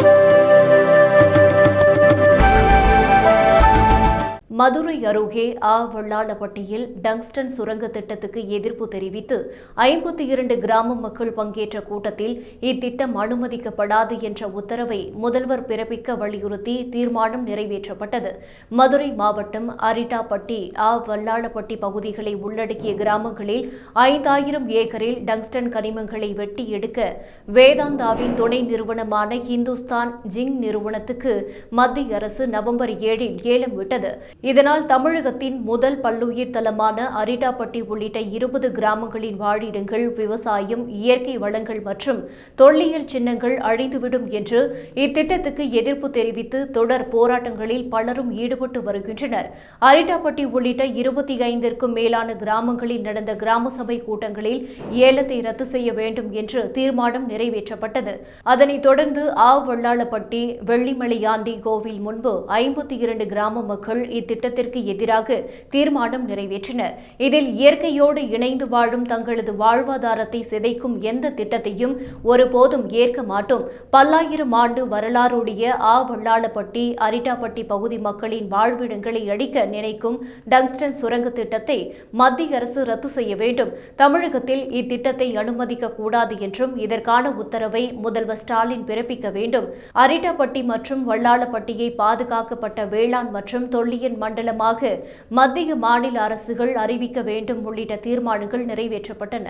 Thank you. Madurai அருகே ஆ வெள்ளாளப்பட்டியில் tungsten சுரங்க திட்டத்துக்கு எதிர்ப்பு தெரிவித்து ஐம்பத்தி இரண்டு கிராம மக்கள் பங்கேற்ற கூட்டத்தில் இத்திட்டம் அனுமதிக்கப்படாது என்ற உத்தரவை முதல்வர் பிறப்பிக்க வலியுறுத்தி தீர்மானம் நிறைவேற்றப்பட்டது. மதுரை மாவட்டம் அரிட்டாப்பட்டி ஆ வல்லாளப்பட்டி பகுதிகளை உள்ளடக்கிய கிராமங்களில் ஐந்தாயிரம் ஏக்கரில் டங்ஸ்டன் கனிமங்களை வெட்டி எடுக்க வேதாந்தாவின் துணை நிறுவனமான இந்துஸ்தான் ஜிங் நிறுவனத்துக்கு மத்திய அரசு நவம்பர் ஏழில் ஏலம் விட்டது. இதனால் தமிழகத்தின் முதல் பல்லுயிர் தலமான அரிடாப்பட்டி உள்ளிட்ட இருபது கிராமங்களின் வாழிடங்கள் விவசாயம் இயற்கை வளங்கள் மற்றும் தொல்லியல் சின்னங்கள் அழிந்துவிடும் என்று இத்திட்டத்துக்கு எதிர்ப்பு தெரிவித்து தொடர் போராட்டங்களில் பலரும் ஈடுபட்டு வருகின்றனர். அரிட்டாப்பட்டி உள்ளிட்ட இருபத்தி ஐந்திற்கும் மேலான கிராமங்களில் நடந்த கிராம சபை கூட்டங்களில் ஏலத்தை ரத்து செய்ய வேண்டும் என்று தீர்மானம் நிறைவேற்றப்பட்டது. அதனைத் தொடர்ந்து ஆ வள்ளாளப்பட்டி வெள்ளிமலையாண்டி கோவில் முன்பு ஐம்பத்தி இரண்டு கிராம மக்கள் திட்டத்திற்கு எதிராக தீர்மானம் நிறைவேற்றினர். இதில் இயற்கையோடு இணைந்து வாழும் தங்களது வாழ்வாதாரத்தை சிதைக்கும் எந்த திட்டத்தையும் ஒருபோதும் ஏற்க மாட்டோம். பல்லாயிரம் ஆண்டு வரலாறுடைய ஆ வல்லாளப்பட்டி அரிட்டாப்பட்டி பகுதி மக்களின் வாழ்விடங்களை அழிக்க நினைக்கும் டங்ஸ்டன் சுரங்க திட்டத்தை மத்திய அரசு ரத்து செய்ய வேண்டும். தமிழகத்தில் இத்திட்டத்தை அனுமதிக்க கூடாது என்றும் இதற்கான உத்தரவை முதல்வர் ஸ்டாலின் பிறப்பிக்க வேண்டும். அரிட்டாப்பட்டி மற்றும் வல்லாளப்பட்டியை பாதுகாக்கப்பட்ட வேளாண் மற்றும் தொல்லியல் மண்டலமாக மத்திய மாநில அரசுகள் அறிவிக்க வேண்டும் உள்ளிட்ட தீர்மானங்கள் நிறைவேற்றப்பட்டன.